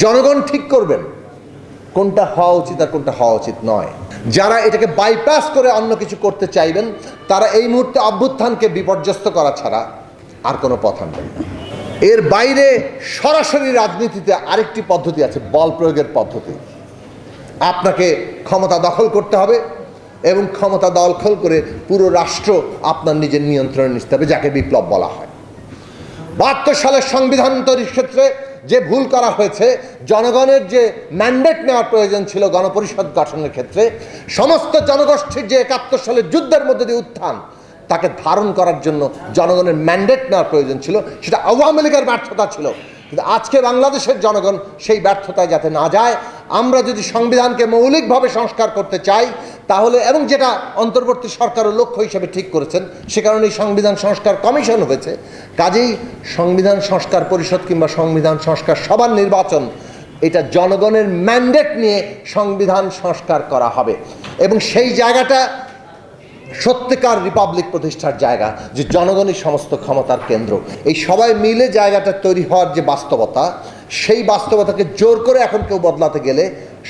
জনগণ ঠিক করবেন। কোনটা হওয়া উচিত আর কোনটা হওয়া উচিত নয়। যারা এটাকে বাইপাস করে অন্য কিছু করতে চাইবেন, তারা এই মুহূর্তে অভ্যুত্থানকে বিপর্যস্ত করা ছাড়া আর কোনো পথ আনবেন এর বাইরে সরাসরি রাজনীতিতে আরেকটি পদ্ধতি আছে, বল প্রয়োগের পদ্ধতি। আপনাকে ক্ষমতা দখল করতে হবে এবং ক্ষমতা দখল করে পুরো রাষ্ট্র আপনার নিজের নিয়ন্ত্রণে নিতে হবে যাকে বিপ্লব বলা হয়। বাহাত্তর সালের সংবিধান তৈরির ক্ষেত্রে যে ভুল করা হয়েছে, জনগণের যে ম্যান্ডেট নেওয়ার প্রয়োজন ছিল গণপরিষদ গঠনের ক্ষেত্রে, সমস্ত জনগোষ্ঠীর যে একাত্তর সালের যুদ্ধের মধ্যে দিয়ে উত্থান, তাকে ধারণ করার জন্য জনগণের ম্যান্ডেট নেওয়ার প্রয়োজন ছিল, সেটা আওয়ামী লীগের ব্যর্থতা ছিল। কিন্তু আজকে বাংলাদেশের জনগণ সেই ব্যর্থতায় যাতে না যায়, আমরা যদি সংবিধানকে মৌলিকভাবে সংস্কার করতে চাই তাহলে, এবং যেটা অন্তর্বর্তী সরকারের লক্ষ্য হিসেবে ঠিক করেছেন, সে কারণে সংবিধান সংস্কার কমিশন হয়েছে। কাজেই সংবিধান সংস্কার পরিষদ কিংবা সংবিধান সংস্কার সবার নির্বাচন, এটা জনগণের ম্যান্ডেট নিয়ে সংবিধান সংস্কার করা হবে। এবং সেই জায়গাটা সত্যিকার রিপাবলিক প্রতিষ্ঠার জায়গা, যে জনগণই সমস্ত ক্ষমতার কেন্দ্র। এই সবাই মিলে জায়গাটা তৈরি হওয়ার যে বাস্তবতা, সেই বাস্তবতাকে জোর করে এখন কেউ বদলাতে গেলে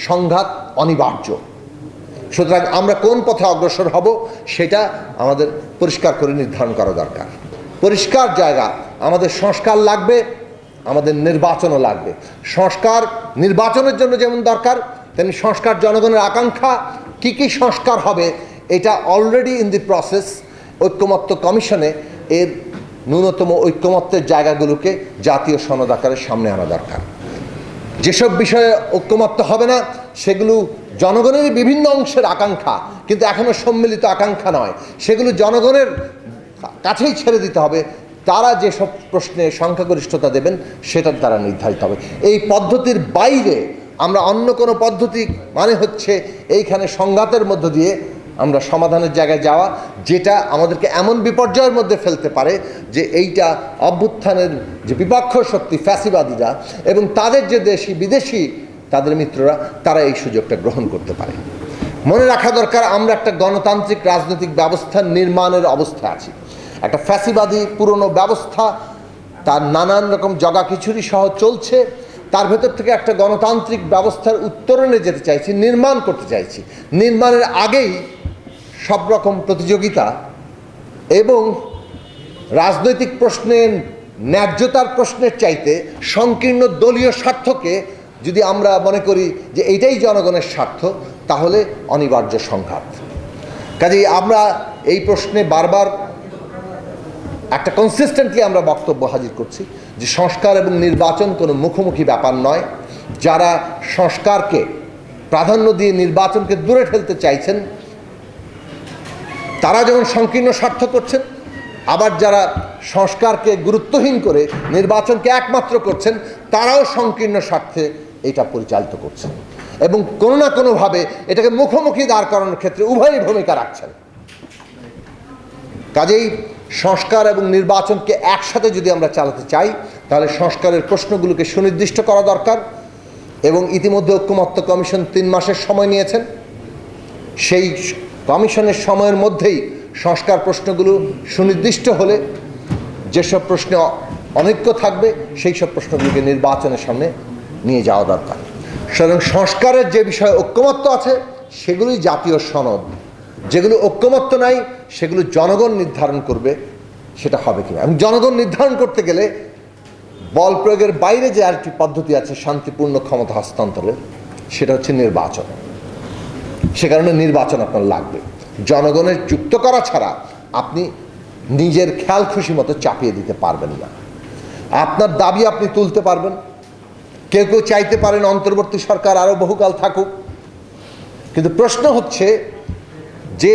সংঘাত অনিবার্য। সুতরাং আমরা কোন পথে অগ্রসর হব সেটা আমাদের পরিষ্কার করে নির্ধারণ করা দরকার। পরিষ্কার জায়গা, আমাদের সংস্কার লাগবে, আমাদের নির্বাচনও লাগবে। সংস্কার নির্বাচনের জন্য যেমন দরকার, তেমনি সংস্কার জনগণের আকাঙ্ক্ষা, কি কি সংস্কার হবে, এটা অলরেডি ইন দি প্রসেস ঐক্যমত্য কমিশনে এর ন্যূনতম ঐক্যমত্যের জায়গাগুলোকে জাতীয় সনদ আকারের সামনে আনা দরকার। যেসব বিষয়ে ঐক্যমত্য হবে না, সেগুলো জনগণের বিভিন্ন অংশের আকাঙ্ক্ষা, কিন্তু এখনও সম্মিলিত আকাঙ্ক্ষা নয়। সেগুলো জনগণের কাছেই ছেড়ে দিতে হবে। তারা যেসব প্রশ্নে সংখ্যাগরিষ্ঠতা দেবেন সেটার দ্বারা নির্ধারিত হবে। এই পদ্ধতির বাইরে আমরা অন্য কোনো পদ্ধতি মানে হচ্ছে এইখানে সংঘাতের মধ্য দিয়ে আমরা সমাধানের জায়গায় যাওয়া, যেটা আমাদেরকে এমন বিপর্যয়ের মধ্যে ফেলতে পারে যে এইটা অভ্যুত্থানের যে বিপক্ষ শক্তি ফ্যাসিবাদীরা এবং তাদের যে দেশি বিদেশি তাদের মিত্ররা, তারা এই সুযোগটা গ্রহণ করতে পারে। মনে রাখা দরকার, আমরা একটা গণতান্ত্রিক রাজনৈতিক ব্যবস্থা নির্মাণের অবস্থায় আছি। একটা ফ্যাসিবাদী পুরনো ব্যবস্থা, তার নানান রকম জগা খিচুড়ি সহ চলছে। তার ভেতর থেকে একটা গণতান্ত্রিক ব্যবস্থার উত্তরণে যেতে চাইছি, নির্মাণ করতে চাইছি। নির্মাণের আগেই সব রকম প্রতিযোগিতা এবং রাজনৈতিক প্রশ্নের, ন্যায্যতার প্রশ্নের চাইতে সংকীর্ণ দলীয় স্বার্থকে যদি আমরা মনে করি যে এটাই জনগণের স্বার্থ, তাহলে অনিবার্য সংঘাত। কাজেই আমরা এই প্রশ্নে বারবার একটা কনসিস্টেন্টলি আমরা বক্তব্য হাজির করছি যে সংস্কার এবং নির্বাচন কোনো মুখোমুখি ব্যাপার নয়। যারা সংস্কারকে প্রাধান্য দিয়ে নির্বাচনকে দূরে ঠেলতে চাইছেন তারা যেমন সংকীর্ণ স্বার্থ করছেন, আবার যারা সংস্কারকে গুরুত্বহীন করে নির্বাচনকে একমাত্র করছেন, তারাও সংকীর্ণ স্বার্থে এটা পরিচালিত করছেন। এবং কোনো না কোনোভাবে এটাকে মুখোমুখি দাঁড় করানোর ক্ষেত্রে উভয়ই ভূমিকা রাখছেন। কাজেই সংস্কার এবং নির্বাচনকে একসাথে যদি আমরা চালাতে চাই, তাহলে সংস্কারের প্রশ্নগুলোকে সুনির্দিষ্ট করা দরকার এবং ইতিমধ্যে ঐক্যমত্য কমিশন তিন মাসের সময় নিয়েছেন। সেই কমিশনের সময়ের মধ্যেই সংস্কার প্রশ্নগুলো সুনির্দিষ্ট হলে যেসব প্রশ্নে অনৈক্য থাকবে, সেই সব প্রশ্নগুলিকে নির্বাচনের সামনে নিয়ে যাওয়া দরকার। সুতরাং সংস্কারের যে বিষয়ে ঐক্যমত্য আছে সেগুলি জাতীয় সনদ। যেগুলো ঐক্যমত্য নাই, সেগুলো জনগণ নির্ধারণ করবে, সেটা হবে কিনা। এবং জনগণ নির্ধারণ করতে গেলে বল প্রয়োগের বাইরে যে আরেকটি পদ্ধতি আছে শান্তিপূর্ণ ক্ষমতা হস্তান্তরের, সেটা হচ্ছে নির্বাচন। সে কারণে নির্বাচন আপনার লাগবে। জনগণের যুক্ত করা ছাড়া আপনি নিজের খেয়াল খুশি মতো চাপিয়ে দিতে পারবেন না। আপনার দাবি আপনি তুলতে পারবেন। কেউ কেউ চাইতে পারেন অন্তর্বর্তী সরকার আরও বহুকাল থাকুক। কিন্তু প্রশ্ন হচ্ছে যে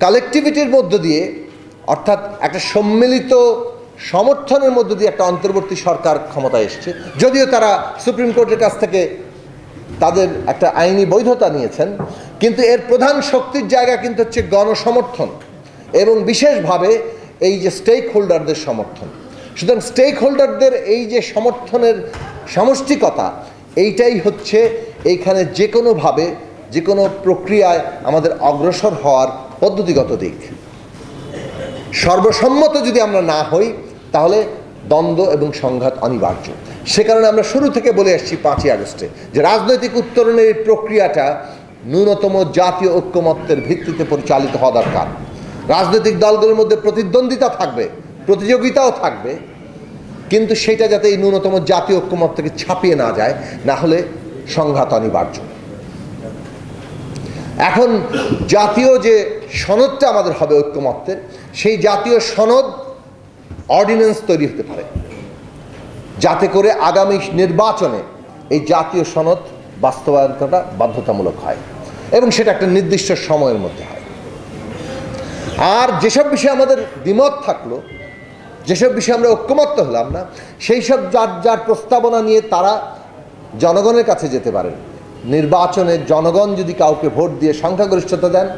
কালেকটিভিটির মধ্য দিয়ে, অর্থাৎ একটা সম্মিলিত সমর্থনের মধ্য দিয়ে একটা অন্তর্বর্তী সরকার ক্ষমতায় এসছে। যদিও তারা সুপ্রিম কোর্টের কাছ থেকে তাদের একটা আইনি বৈধতা নিয়েছেন কিন্তু এর প্রধান শক্তির জায়গা কিন্তু হচ্ছে গণসমর্থন এবং বিশেষভাবে এই যে স্টেক হোল্ডারদের সমর্থন। সুতরাং স্টেক হোল্ডারদের এই যে সমর্থনের সমষ্টিকতা, এইটাই হচ্ছে এইখানে যে কোনোভাবে যে কোনো প্রক্রিয়ায় আমাদের অগ্রসর হওয়ার পদ্ধতিগত দিক। সর্বসম্মত যদি আমরা না হই, তাহলে দ্বন্দ্ব এবং সংঘাত অনিবার্য। সে কারণে আমরা শুরু থেকে বলে আসছি পাঁচই আগস্টে যে রাজনৈতিক উত্তরণের প্রক্রিয়াটা ন্যূনতম জাতীয় ঐক্যমত্যের ভিত্তিতে পরিচালিত হওয়া দরকার। রাজনৈতিক দলগুলোর মধ্যে প্রতিদ্বন্দ্বিতা থাকবে, প্রতিযোগিতাও থাকবে, কিন্তু সেটা যাতে এই ন্যূনতম জাতীয় ঐক্যমত থেকে ছাপিয়ে না যায়, না হলে সংঘাত অনিবার্য। এখন জাতীয় যে সনদটা আমাদের হবে ঐক্যমত্যের, সেই জাতীয় সনদ অর্ডিন্যান্স তৈরি হতে পারে। যাতে করে আগামী নির্বাচনে এই জাতীয় সনদ বাস্তবায়ন করাটা বাধ্যতামূলক হয়। এবং সেটা একটা নির্দিষ্ট সময়ের মধ্যে হয়। আর যেসব বিষয়ে আমাদের দ্বিমত থাকল, যেসব বিষয়ে আমরা ঐক্যমত্য হলাম না, সেই সব যার যার প্রস্তাবনা নিয়ে তারা জনগণের কাছে যেতে পারেন নির্বাচনে জনগণ যদি কাউকে ভোট দিয়ে সংখ্যাগরিষ্ঠতা দেন,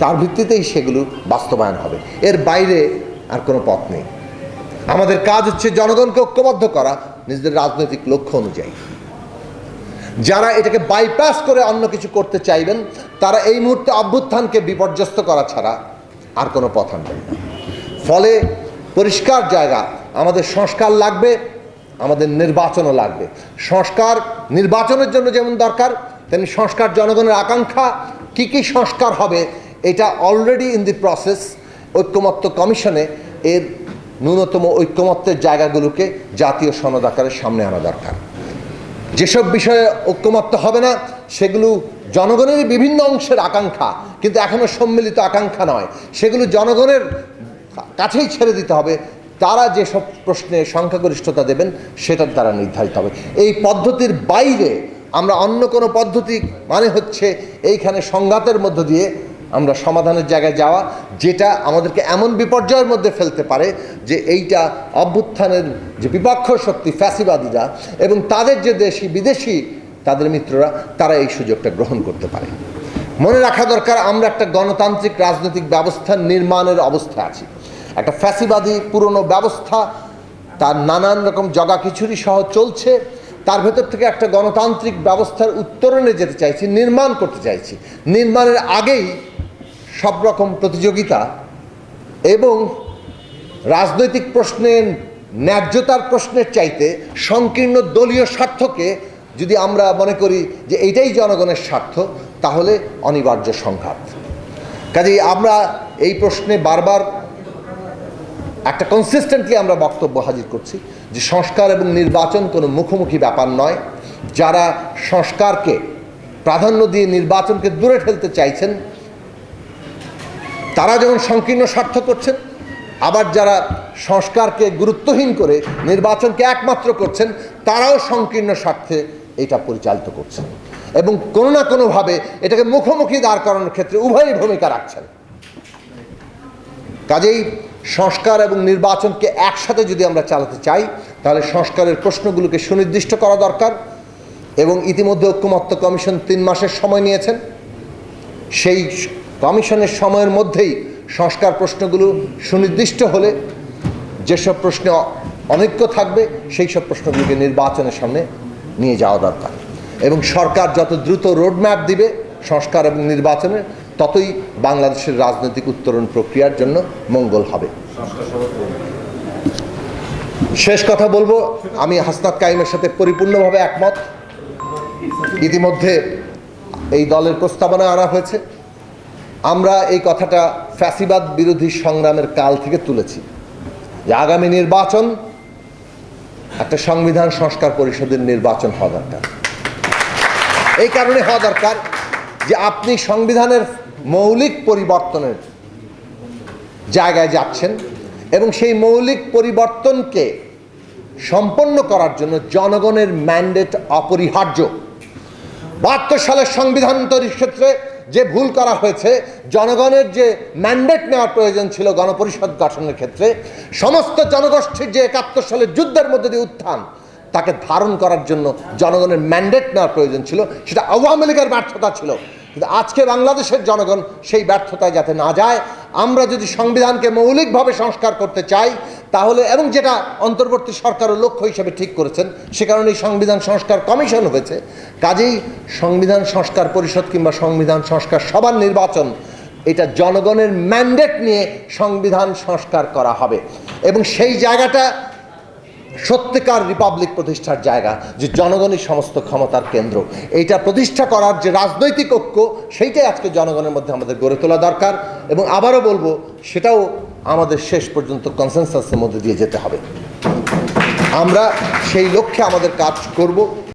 তার ভিত্তিতেই সেগুলো বাস্তবায়ন হবে। এর বাইরে আর কোনো পথ নেই। আমাদের কাজ হচ্ছে জনগণকে ঐক্যবদ্ধ করা, নিজেদের রাজনৈতিক লক্ষ্য অনুযায়ী। যারা এটাকে বাইপাস করে অন্য কিছু করতে চাইবেন, তারা এই মুহূর্তে অভ্যুত্থানকে বিপর্যস্ত করা ছাড়া আর কোনো পথ আনবেন না। ফলে পরিষ্কার জায়গা, আমাদের সংস্কার লাগবে, আমাদের নির্বাচনও লাগবে। সংস্কার নির্বাচনের জন্য যেমন দরকার, তেমনি সংস্কার জনগণের আকাঙ্ক্ষা, কি কি সংস্কার হবে, এটা অলরেডি ইন দি প্রসেস ঐক্যমত্য কমিশনে এর ন্যূনতম ঐক্যমত্যের জায়গাগুলোকে জাতীয় সনদ আকারের সামনে আনা দরকার। যেসব বিষয়ে ঐক্যমত্য হবে না, সেগুলো জনগণের বিভিন্ন অংশের আকাঙ্ক্ষা, কিন্তু এখনও সম্মিলিত আকাঙ্ক্ষা নয়। সেগুলো জনগণের কাছেই ছেড়ে দিতে হবে। তারা যেসব প্রশ্নে সংখ্যাগরিষ্ঠতা দেবেন সেটার দ্বারা নির্ধারিত হবে। এই পদ্ধতির বাইরে আমরা অন্য কোনো পদ্ধতি মানে হচ্ছে এইখানে সংঘাতের মধ্য দিয়ে আমরা সমাধানের জায়গায় যাওয়া, যেটা আমাদেরকে এমন বিপর্যয়ের মধ্যে ফেলতে পারে যে এইটা অভ্যুত্থানের যে বিপক্ষ শক্তি ফ্যাসিবাদীরা এবং তাদের যে দেশি বিদেশি তাদের মিত্ররা, তারা এই সুযোগটা গ্রহণ করতে পারে। মনে রাখা দরকার, আমরা একটা গণতান্ত্রিক রাজনৈতিক ব্যবস্থা নির্মাণের অবস্থায় আছি। একটা ফ্যাসিবাদী পুরনো ব্যবস্থা, তার নানান রকম জগা খিচুড়ি সহ চলছে। তার ভেতর থেকে একটা গণতান্ত্রিক ব্যবস্থার উত্তরণে যেতে চাইছি, নির্মাণ করতে চাইছি। নির্মাণের আগেই সব রকম প্রতিযোগিতা এবং রাজনৈতিক প্রশ্নের, ন্যায্যতার প্রশ্নের চাইতে সংকীর্ণ দলীয় স্বার্থকে যদি আমরা মনে করি যে এইটাই জনগণের স্বার্থ, তাহলে অনিবার্য সংঘাত। কাজেই আমরা এই প্রশ্নে বারবার একটা কনসিস্টেন্টলি আমরা বক্তব্য হাজির করছি যে সংস্কার এবং নির্বাচন কোনো মুখোমুখি ব্যাপার নয়। যারা সংস্কারকে প্রাধান্য দিয়ে নির্বাচনকে দূরে ঠেলতে চাইছেন তারা যেমন সংকীর্ণ স্বার্থ করছেন, আবার যারা সংস্কারকে গুরুত্বহীন করে নির্বাচনকে একমাত্র করছেন, তারাও সংকীর্ণ স্বার্থে এটা পরিচালিত করছেন। এবং কোনো না কোনোভাবে এটাকে মুখোমুখি দাঁড় করানোর ক্ষেত্রে উভয়ই ভূমিকা রাখছেন। কাজেই সংস্কার এবং নির্বাচনকে একসাথে যদি আমরা চালাতে চাই, তাহলে সংস্কারের প্রশ্নগুলোকে সুনির্দিষ্ট করা দরকার এবং ইতিমধ্যে ঐক্যমত্য কমিশন তিন মাসের সময় নিয়েছেন। সেই কমিশনের সময়ের মধ্যেই সংস্কার প্রশ্নগুলো সুনির্দিষ্ট হলে যেসব প্রশ্নে অনৈক্য থাকবে, সেই সব প্রশ্নগুলিকে নির্বাচনের সামনে নিয়ে যাওয়া দরকার। এবং সরকার যত দ্রুত রোডম্যাপ দিবে সংস্কার এবং নির্বাচনের, ততই বাংলাদেশের রাজনৈতিক উত্তরণ প্রক্রিয়ার জন্য মঙ্গল হবে। শেষ কথা বলব, আমি হাসনাত কাইমের সাথে পরিপূর্ণভাবে একমত। ইতিমধ্যে এই দলের প্রস্তাবনা আনা হয়েছে। আমরা এই কথাটা ফ্যাসিবাদ বিরোধী সংগ্রামের কাল থেকে তুলেছি যে আগামী নির্বাচন একটা সংবিধান সংস্কার পরিষদের নির্বাচন হওয়া দরকার। এই কারণে হওয়া দরকার যে আপনি সংবিধানের মৌলিক পরিবর্তনের জায়গায় যাচ্ছেন এবং সেই মৌলিক পরিবর্তনকে সম্পন্ন করার জন্য জনগণের ম্যান্ডেট অপরিহার্য। বাহাত্তর সালের সংবিধান তৈরির ক্ষেত্রে যে ভুল করা হয়েছে, জনগণের যে ম্যান্ডেট নেওয়ার প্রয়োজন ছিল গণপরিষদ গঠনের ক্ষেত্রে, সমস্ত জনগোষ্ঠীর যে একাত্তর সালের যুদ্ধের মধ্যে দিয়ে উত্থান, তাকে ধারণ করার জন্য জনগণের ম্যান্ডেট নেওয়ার প্রয়োজন ছিল, সেটা আওয়ামী লীগের ব্যর্থতা ছিল। কিন্তু আজকে বাংলাদেশের জনগণ সেই ব্যর্থতায় যাতে না যায়, আমরা যদি সংবিধানকে মৌলিকভাবে সংস্কার করতে চাই তাহলে, এবং যেটা অন্তর্বর্তী সরকারের লক্ষ্য হিসেবে ঠিক করেছেন, সে কারণে সংবিধান সংস্কার কমিশন হয়েছে। কাজেই সংবিধান সংস্কার পরিষদ কিংবা সংবিধান সংস্কার সবার নির্বাচন, এটা জনগণের ম্যান্ডেট নিয়ে সংবিধান সংস্কার করা হবে। এবং সেই জায়গাটা সত্যিকার রিপাবলিক প্রতিষ্ঠার জায়গা, যে জনগণই সমস্ত ক্ষমতার কেন্দ্র। এইটা প্রতিষ্ঠা করার যে রাজনৈতিক ঐক্য, সেইটাই আজকে জনগণের মধ্যে আমাদের গড়ে তোলা দরকার। এবং আবারও বলব, সেটাও আমাদের শেষ পর্যন্ত কনসেনসাসের মধ্যে দিয়ে যেতে হবে। আমরা সেই লক্ষ্যে আমাদের কাজ করব।